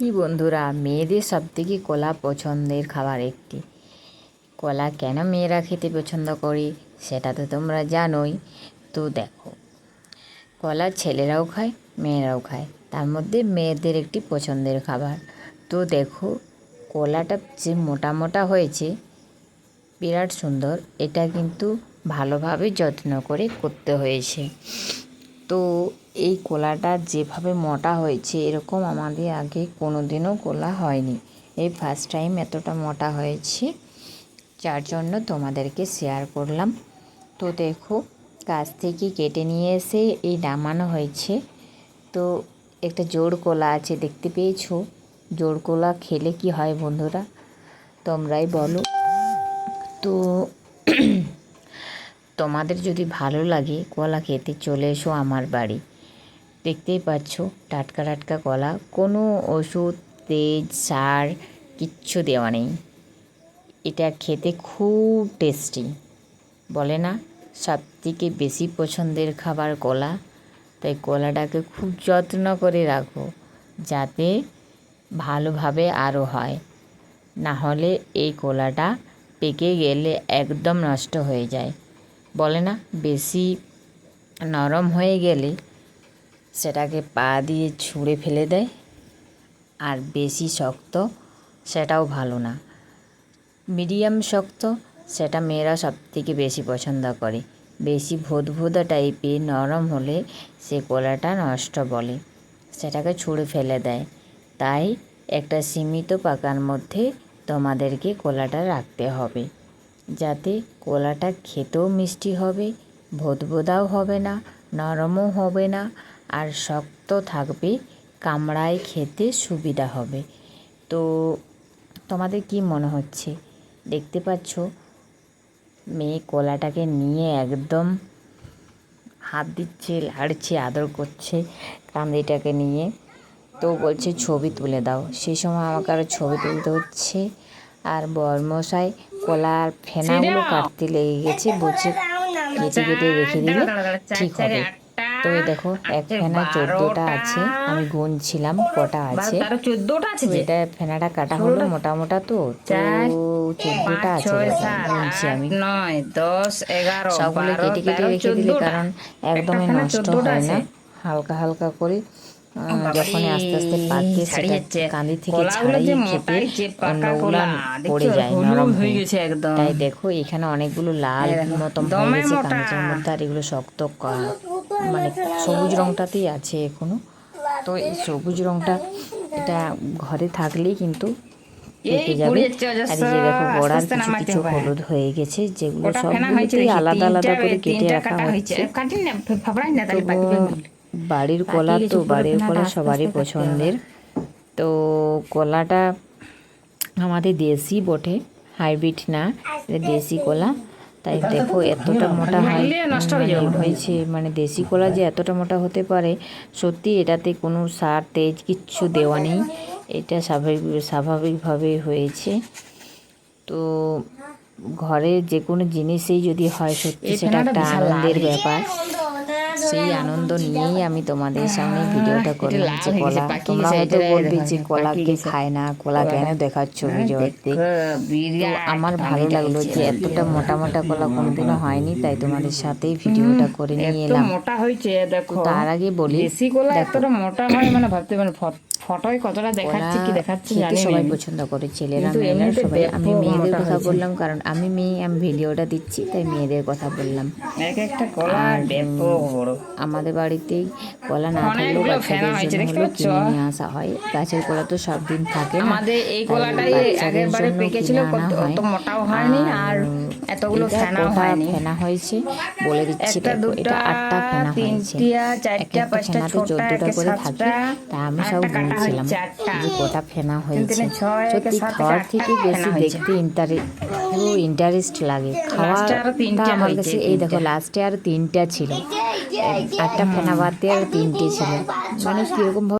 কি বন্ধুরা, মেয়েদের সব থেকে কলা পছন্দের খাবার একটি। কলা কেন মেয়েরা খেতে পছন্দ করে, সেটা তো তোমরা জানোই। তো দেখো, কলা ছেলেরাও খায়, মেয়েরাও খায়, তার মধ্যে মেয়েদের একটি পছন্দের খাবার। তো দেখো, কলাটা যে মোটা মোটা হয়েছে, বিরাট সুন্দর, এটা কিন্তু ভালোভাবে যত্ন করে করতে হয়েছে। তো এই কলাটা যেভাবে মোটা হয়েছে, এরকম আমাদের আগে কোনো দিনও কলা হয়নি। এই ফার্স্ট টাইম এতটা মোটা হয়েছে, যার জন্য তোমাদেরকে শেয়ার করলাম। তো দেখো, গাছ থেকে কেটে নিয়ে এসে এই নামানো হয়েছে। তো একটা জোর কলা আছে, দেখতে পেয়েছ? জোর কলা খেলে কি হয় বন্ধুরা? তোমরাই বলো। তো তোমাদের যদি ভালো লাগে কলা খেতে, চলে এসো আমার বাড়ি। দেখতেই পাচ্ছ, টাটকা টাটকা কলা, কোনো ওষুধ, তেজ, সার, কিচ্ছু দেওয়া নেই। এটা খেতে খুব টেস্টি। বলে না সব থেকে বেশি পছন্দের খাবার কলা? তাই কলাটাকে খুব যত্ন করে রাখো, যাতে ভালোভাবে আরও হয়। না হলে এই কলাটা পেকে গেলে একদম নষ্ট হয়ে যায়। বলে না, বেশি নরম হয়ে গেলে সেটাকে পা দিয়ে ছুঁড়ে ফেলে দেয় আর বেশি শক্ত সেটাও ভালো না। মিডিয়াম শক্ত সেটা মেয়েরা সব থেকে বেশি পছন্দ করে। বেশি ভোদভোদা টাইপের নরম হলে সে কলাটা নষ্ট বলে, সেটাকে ছুঁড়ে ফেলে দেয়। তাই একটা সীমিত পাকার মধ্যে তোমাদেরকে কলাটা রাখতে হবে। যাতে কলাটা খেতেও মিষ্টি হবে ভোদভোদাও হবে না, নরমও হবে না, আর শক্ত থাকবে, কামড়ায় খেতে সুবিধা হবে। তো তোমাদের কি মনে হচ্ছে? দেখতে পাচ্ছ, মেয়ে কলাটাকে নিয়ে একদম হাত দিচ্ছে, লাড়ছে, আদর করছে কান্দিটাকে নিয়ে। তো বলছে, ছবি তুলে দাও। সেই সময় আমাকে আরও ছবি তুলতে হচ্ছে। আর বরমশাই কলার ফেনাগুলো কাটতে লেগে গেছে বলছে কেটে কেটে রেখে দিলে ঠিক হবে। তো দেখো এক ফেনা চোদ্দোটা আছে আমি গুনছিলাম কটা আছে। তারও চোদ্দটা আছে তো ফেনাটা কাটা হলো মোটা মোটা তো চোদ্দোটা আছে গুনছি আমি। নয় দশ এগারো সবগুলো কেটে কেটে রেখে দিলে কারণ একদমই নষ্ট হয় না। হালকা হালকা করে যখন আস্তে আস্তে পাকে সেটা কাঁদি থেকে কলাগুলো ছাড়াই যে খেতে মোটাই অন্যগুলা পড়ে যায় নরম হয়ে গেছে একদম। তাই দেখো এখানে অনেকগুলো লাল মতন হয়ে গেছে কাঁচের মধ্যে আর এগুলো শক্ত মানে সবুজ রংটাতেই আছে এখনও। তো এই সবুজ রংটা এটা ঘরে থাকলেই কিন্তু পেকে যাবে। আর যে দেখো আস্তে কিছু কিছু হলুদ হয়ে গেছে যেগুলো সবগুলোতেই আলাদা আলাদা করে কেটে রাখা কাটা বাড়ির কলা তো বাড়ির কলা সবারই। পছন্দের। তো কলাটা আমাদের দেশি বটে হাইব্রিড না দেশি কলা। তাই দেখো এতটা মোটা মানে। হয়েছে মানে দেশি কলা যে এতটা মোটা হতে পারে সত্যি এটাতে কোনো সার তেজ কিচ্ছু দেওয়া নেই। এটা স্বাভাবিক স্বাভাবিকভাবে হয়েছে। তো ঘরে যে কোনো জিনিসেই যদি হয় সত্যি সেটা একটা আনন্দের ব্যাপার। সেই আনন্দ নিয়েই আমি তোমাদের সামনে ভিডিওটা করলাম যে কলা তোমরা হয়তো বলবি যে কলা কলাকে খায় না কলা কেন দেখাচ্ছ ভিডিওতে তো আমার ভালো লাগল যে এতটা মোটা মোটা কলা কোনোদিনও হয়নি তাই তোমাদের সাথেই ভিডিওটা করে নিয়ে এলাম। মোটা হয়েছে দেখো। তার আগে বলি দেশি কলা এতটা মোটা হয় মানে ভাবতে মানে ফটোয় কতটা দেখাচ্ছে কি দেখাচ্ছে জানি সবাই পছন্দ করে ছেলেরা মেয়েরা সবাই। আমি মেয়েদের কথা বললাম কারণ আমি মেয়ে আমি ভিডিওটা দিচ্ছি তাই মেয়েদের কথা বললাম। এক একটা কলা আমাদের বাড়িতেই কলা না থাকলেও ফেনা বাচ্চাদের জন্য কিনে নিয়ে আসা হয়। গাছের কলা তো সব দিন থাকে না। আমাদের এই কলাটাই আগের বারে পেকেছিল কত মোটাও হয়নি আর এতগুলো ফেনাও হয়নি। ফেনা হয়েছে বলে দিচ্ছি এটা আটটা ফেনা হয়েছে। একটা ফেনাতে চোদ্দটা করে থাকে তা আমি সব গুনছিলাম হয়েছে আটটা যে কটা ফেনা হয়েছে। সত্যি খাওয়ার থেকে বেশি হয়েছে। দেখতে ইন্টারেস্ট লাগে। খাওয়াটা আমার কাছে এই দেখো লাস্টে আর তিনটা ছিল। আটটা ফেনা বাদ দিয়ে আর তিনটে ছিল। মানে কীরকম ভাবে